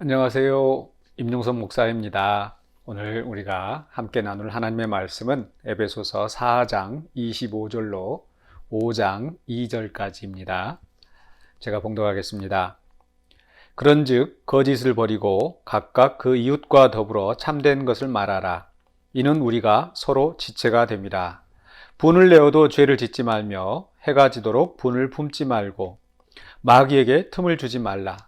안녕하세요. 임용선 목사입니다. 오늘 우리가 함께 나눌 하나님의 말씀은 에베소서 4장 25절로 5장 2절까지입니다. 제가 봉독하겠습니다. 그런즉 거짓을 버리고 각각 그 이웃과 더불어 참된 것을 말하라. 이는 우리가 서로 지체가 됩니다. 분을 내어도 죄를 짓지 말며 해가 지도록 분을 품지 말고 마귀에게 틈을 주지 말라.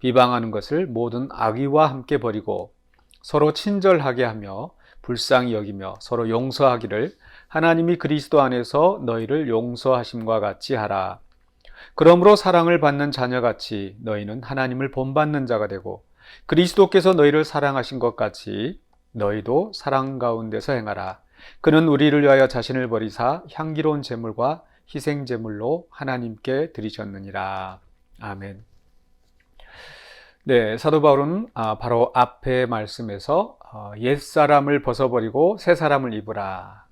비방하는 것을 모든 악의와 함께 버리고 서로 친절하게 하며 불쌍히 여기며 서로 용서하기를 하나님이 그리스도 안에서 너희를 용서하심과 같이 하라. 그러므로 사랑을 받는 자녀같이 너희는 하나님을 본받는 자가 되고 그리스도께서 너희를 사랑하신 것 같이 너희도 사랑 가운데서 행하라. 그는 우리를 위하여 자신을 버리사 향기로운 제물과 희생 제물로 하나님께 드리셨느니라. 아멘. 네, 사도 바울은 아, 바로 앞에 말씀에서 어, 옛 사람을 벗어버리고 새 사람을 입으라.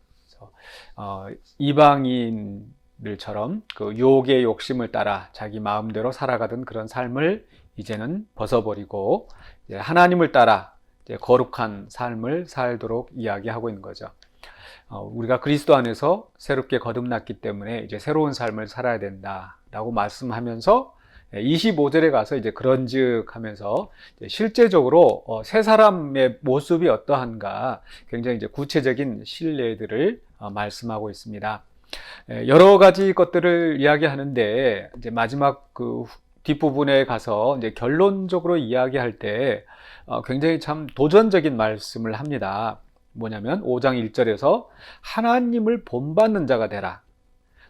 어, 이방인들처럼 그 욕의 욕심을 따라 자기 마음대로 살아가던 그런 삶을 이제는 벗어버리고 하나님을 따라 거룩한 삶을 살도록 이야기하고 있는 거죠. 어, 우리가 그리스도 안에서 새롭게 거듭났기 때문에 이제 새로운 삶을 살아야 된다라고 말씀하면서 25절에 가서 이제 그런즉 하면서 실제적으로 어, 새 사람의 모습이 어떠한가 굉장히 이제 구체적인 신뢰들을 어, 말씀하고 있습니다. 여러 가지 것들을 이야기하는데 이제 마지막 그 뒷부분에 가서 이제 결론적으로 이야기할 때 굉장히 참 도전적인 말씀을 합니다. 뭐냐면 5장 1절에서 하나님을 본받는 자가 되라.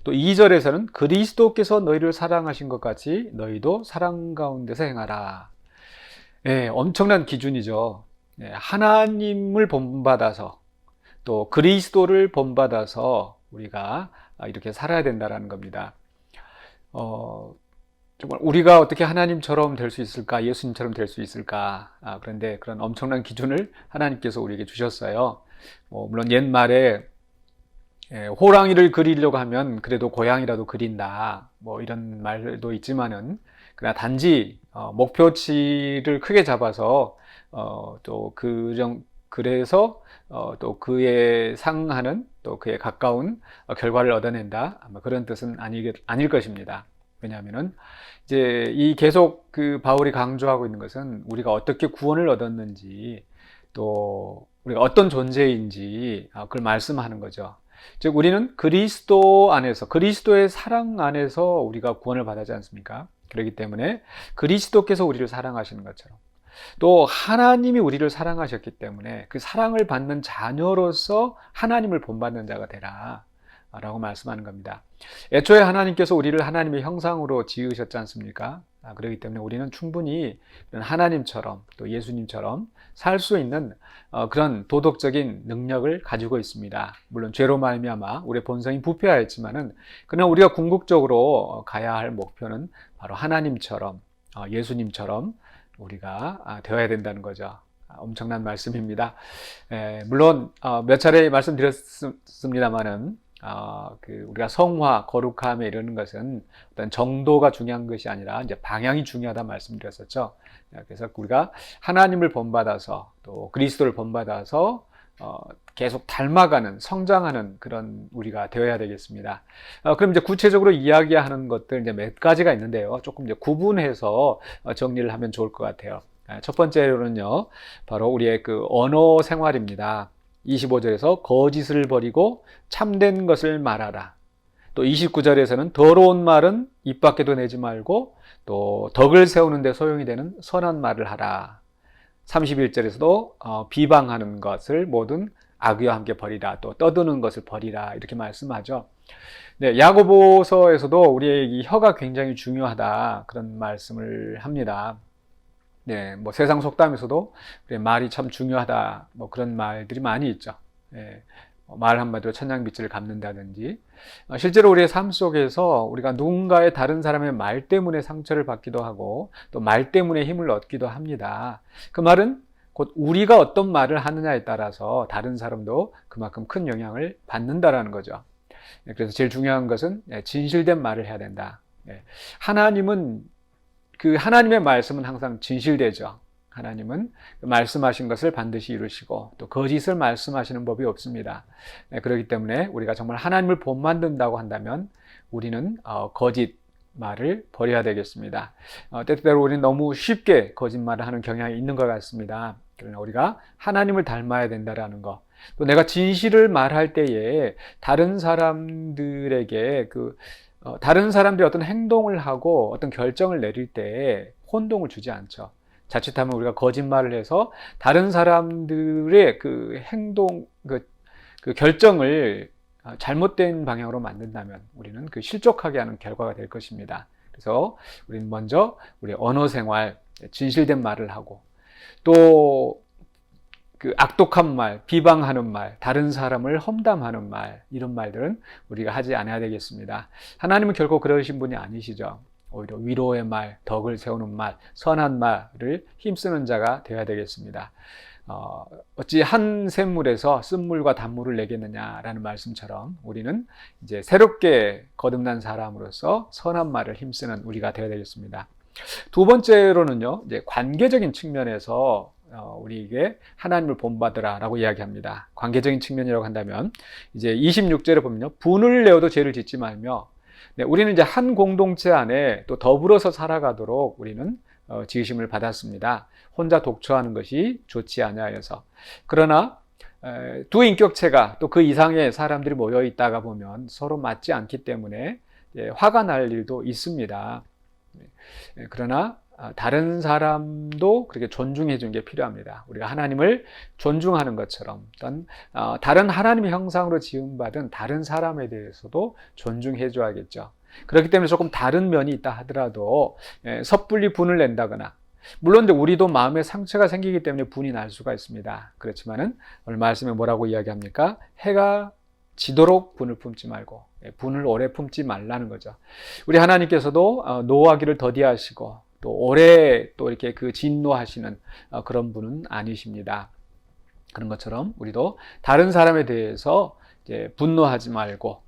또 2절에서는 그리스도께서 너희를 사랑하신 것 같이 너희도 사랑 가운데서 행하라. 예, 엄청난 기준이죠. 예, 하나님을 본받아서 또 그리스도를 본받아서 우리가 이렇게 살아야 된다라는 겁니다. 어, 정말 우리가 어떻게 하나님처럼 될 수 있을까? 예수님처럼 될 수 있을까? 아, 그런데 그런 엄청난 기준을 하나님께서 우리에게 주셨어요. 뭐, 물론 옛말에 예, 호랑이를 그리려고 하면 그래도 고양이라도 그린다. 뭐 이런 말도 있지만은 그러나 단지 어, 목표치를 크게 잡아서 어, 또 그정 그래서 어, 또 그에 상하는 또 그에 가까운 어, 결과를 얻어낸다. 아마 그런 뜻은 아니, 아닐 것입니다. 왜냐하면은 이제 이 계속 그 바울이 강조하고 있는 것은 우리가 어떻게 구원을 얻었는지 또 우리가 어떤 존재인지 아, 그걸 말씀하는 거죠. 즉 우리는 그리스도 안에서 그리스도의 사랑 안에서 우리가 구원을 받지 않습니까? 그렇기 때문에 그리스도께서 우리를 사랑하시는 것처럼 또 하나님이 우리를 사랑하셨기 때문에 그 사랑을 받는 자녀로서 하나님을 본받는 자가 되라. 라고 말씀하는 겁니다. 애초에 하나님께서 우리를 하나님의 형상으로 지으셨지 않습니까? 아, 그렇기 때문에 우리는 충분히 하나님처럼 또 예수님처럼 살 수 있는 어, 그런 도덕적인 능력을 가지고 있습니다. 물론 죄로 말미암아 우리의 본성이 부패하였지만은 그러나 우리가 궁극적으로 가야 할 목표는 바로 하나님처럼 어, 예수님처럼 우리가 아, 되어야 된다는 거죠. 아, 엄청난 말씀입니다. 물론 어, 몇 차례 말씀드렸습니다만은 어, 그 우리가 성화, 거룩함에 이르는 것은 어떤 정도가 중요한 것이 아니라 이제 방향이 중요하다 말씀드렸었죠. 그래서 우리가 하나님을 본받아서 또 그리스도를 본받아서 어, 계속 닮아가는 성장하는 그런 우리가 되어야 되겠습니다. 어, 그럼 이제 구체적으로 이야기하는 것들 이제 몇 가지가 있는데요. 조금 이제 구분해서 어, 정리를 하면 좋을 것 같아요. 아, 첫 번째로는요, 바로 우리의 그 언어 생활입니다. 25절에서 거짓을 버리고 참된 것을 말하라. 또 29절에서는 더러운 말은 입 밖에도 내지 말고 또 덕을 세우는 데 소용이 되는 선한 말을 하라. 31절에서도 어, 비방하는 것을 모든 악의와 함께 버리라. 또 떠드는 것을 버리라. 이렇게 말씀하죠. 네, 야고보서에서도 우리의 이 혀가 굉장히 중요하다. 그런 말씀을 합니다. 네, 뭐 세상 속담에서도 그래, 말이 참 중요하다. 뭐 그런 말들이 많이 있죠. 예, 뭐말 한마디로 천냥빚을 갚는다든지. 어, 실제로 우리의 삶 속에서 우리가 누군가의 다른 사람의 말 때문에 상처를 받기도 하고 또 말 때문에 힘을 얻기도 합니다. 그 말은 곧 우리가 어떤 말을 하느냐에 따라서 다른 사람도 그만큼 큰 영향을 받는다라는 거죠. 예, 그래서 제일 중요한 것은 예, 진실된 말을 해야 된다. 예, 하나님은 그 하나님의 말씀은 항상 진실되죠. 하나님은 그 말씀하신 것을 반드시 이루시고 또 거짓을 말씀하시는 법이 없습니다. 네, 그렇기 때문에 우리가 정말 하나님을 본 만든다고 한다면 우리는 어, 거짓 말을 버려야 되겠습니다. 어, 때때로 우리는 너무 쉽게 거짓말을 하는 경향이 있는 것 같습니다. 그러나 우리가 하나님을 닮아야 된다라는 것. 또 내가 진실을 말할 때에 다른 사람들에게 그 어, 다른 사람들이 어떤 행동을 하고 어떤 결정을 내릴 때 혼동을 주지 않죠. 자칫하면 우리가 거짓말을 해서 다른 사람들의 그 행동, 그, 그 결정을 어, 잘못된 방향으로 만든다면 우리는 그 실족하게 하는 결과가 될 것입니다. 그래서 우리는 먼저 우리 언어 생활, 진실된 말을 하고 또 그 악독한 말, 비방하는 말, 다른 사람을 험담하는 말, 이런 말들은 우리가 하지 않아야 되겠습니다. 하나님은 결코 그러신 분이 아니시죠. 오히려 위로의 말, 덕을 세우는 말, 선한 말을 힘쓰는 자가 되어야 되겠습니다. 어, 어찌 한 샘물에서 쓴물과 단물을 내겠느냐라는 말씀처럼 우리는 이제 새롭게 거듭난 사람으로서 선한 말을 힘쓰는 우리가 되어야 되겠습니다. 두 번째로는요, 이제 관계적인 측면에서 어, 우리에게 하나님을 본받으라라고 이야기합니다. 관계적인 측면이라고 한다면 이제 26절에 보면요, 분을 내어도 죄를 짓지 말며 네, 우리는 이제 한 공동체 안에 또 더불어서 살아가도록 우리는 어, 지으심을 받았습니다. 혼자 독처하는 것이 좋지 않아여서. 그러나 에, 두 인격체가 또 그 이상의 사람들이 모여 있다가 보면 서로 맞지 않기 때문에 예, 화가 날 일도 있습니다. 예, 그러나 아, 다른 사람도 그렇게 존중해 주는 게 필요합니다. 우리가 하나님을 존중하는 것처럼 어떤 어, 다른 하나님의 형상으로 지음받은 다른 사람에 대해서도 존중해 줘야겠죠. 그렇기 때문에 조금 다른 면이 있다 하더라도 예, 섣불리 분을 낸다거나 물론 우리도 마음에 상처가 생기기 때문에 분이 날 수가 있습니다. 그렇지만은 오늘 말씀에 뭐라고 이야기합니까? 해가 지도록 분을 품지 말고 예, 분을 오래 품지 말라는 거죠. 우리 하나님께서도 어, 노하기를 더디하시고 또 오래 또 이렇게 그 진노하시는 어, 그런 분은 아니십니다. 그런 것처럼 우리도 다른 사람에 대해서 이제 분노하지 말고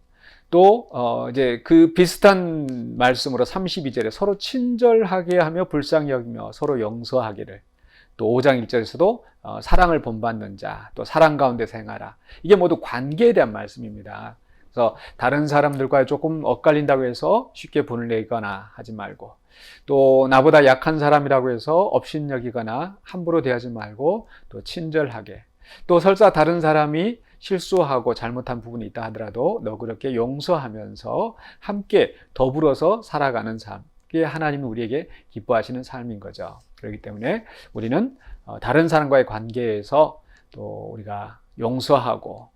또 어 이제 그 비슷한 말씀으로 32절에 서로 친절하게 하며 불쌍히 여기며 서로 용서하기를 또 5장 1절에서도 어 사랑을 본받는 자, 또 사랑 가운데 생하라. 이게 모두 관계에 대한 말씀입니다. 그래서 다른 사람들과 조금 엇갈린다고 해서 쉽게 분을 내거나 하지 말고 또 나보다 약한 사람이라고 해서 업신여기거나 함부로 대하지 말고 또 친절하게 또 설사 다른 사람이 실수하고 잘못한 부분이 있다 하더라도 너그럽게 용서하면서 함께 더불어서 살아가는 삶. 그게 하나님이 우리에게 기뻐하시는 삶인 거죠. 그렇기 때문에 우리는 어, 다른 사람과의 관계에서 또 우리가 용서하고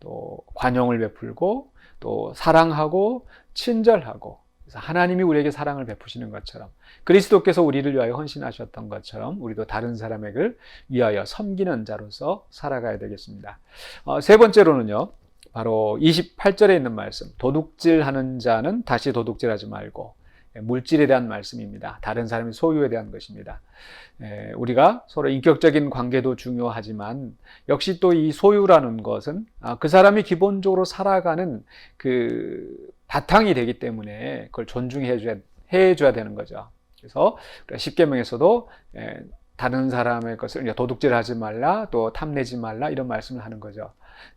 또 관용을 베풀고 또 사랑하고 친절하고 하나님이 우리에게 사랑을 베푸시는 것처럼 그리스도께서 우리를 위하여 헌신하셨던 것처럼 우리도 다른 사람에게 위하여 섬기는 자로서 살아가야 되겠습니다. 어, 세 번째로는요. 바로 28절에 있는 말씀. 도둑질하는 자는 다시 도둑질하지 말고 예, 물질에 대한 말씀입니다. 다른 사람의 소유에 대한 것입니다. 에, 우리가 서로 인격적인 관계도 중요하지만 역시 또 이 소유라는 것은 아, 그 사람이 기본적으로 살아가는 그 바탕이 되기 때문에 그걸 존중해 줘야, 해 줘야 되는 거죠. 그래서 십계명에서도 다른 사람의 것을 도둑질하지 말라, 또 탐내지 말라 이런 말씀을 하는 거죠.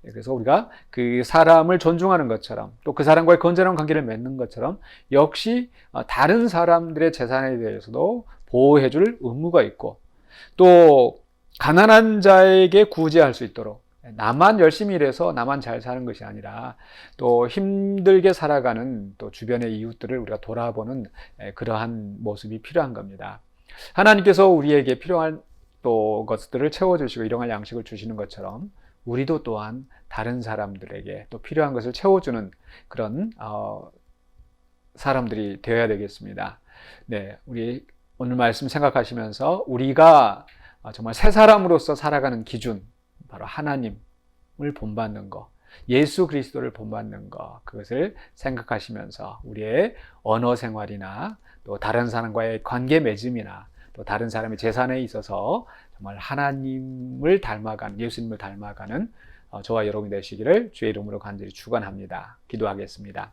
예, 그래서 우리가 그 사람을 존중하는 것처럼 또 그 사람과의 건전한 관계를 맺는 것처럼 역시 어, 다른 사람들의 재산에 대해서도 보호해줄 의무가 있고 또 가난한 자에게 구제할 수 있도록 나만 열심히 일해서 나만 잘 사는 것이 아니라 또 힘들게 살아가는 또 주변의 이웃들을 우리가 돌아보는 그러한 모습이 필요한 겁니다. 하나님께서 우리에게 필요한 또 것들을 채워주시고 일용할 양식을 주시는 것처럼 우리도 또한 다른 사람들에게 또 필요한 것을 채워주는 그런 어, 사람들이 되어야 되겠습니다. 네, 우리 오늘 말씀 생각하시면서 우리가 정말 새 사람으로서 살아가는 기준, 바로 하나님을 본받는 것, 예수 그리스도를 본받는 것, 그것을 생각하시면서 우리의 언어 생활이나 또 다른 사람과의 관계 맺음이나 또 다른 사람의 재산에 있어서 정말 하나님을 닮아가는, 예수님을 닮아가는 어, 저와 여러분이 되시기를 주의 이름으로 간절히 축원합니다. 기도하겠습니다.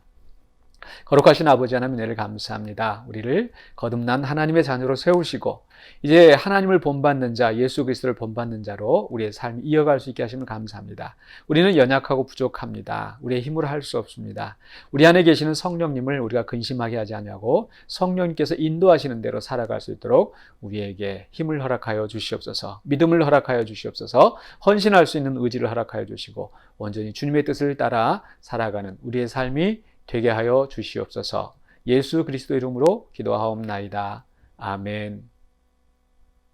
거룩하신 아버지 하나님 은혜를 감사합니다. 우리를 거듭난 하나님의 자녀로 세우시고 이제 하나님을 본받는 자, 예수 그리스도를 본받는 자로 우리의 삶을 이어갈 수 있게 하시면 감사합니다. 우리는 연약하고 부족합니다. 우리의 힘으로 할 수 없습니다. 우리 안에 계시는 성령님을 우리가 근심하게 하지 않냐고 성령님께서 인도하시는 대로 살아갈 수 있도록 우리에게 힘을 허락하여 주시옵소서. 믿음을 허락하여 주시옵소서. 헌신할 수 있는 의지를 허락하여 주시고 온전히 주님의 뜻을 따라 살아가는 우리의 삶이 되게 하여 주시옵소서. 예수 그리스도 이름으로 기도하옵나이다. 아멘.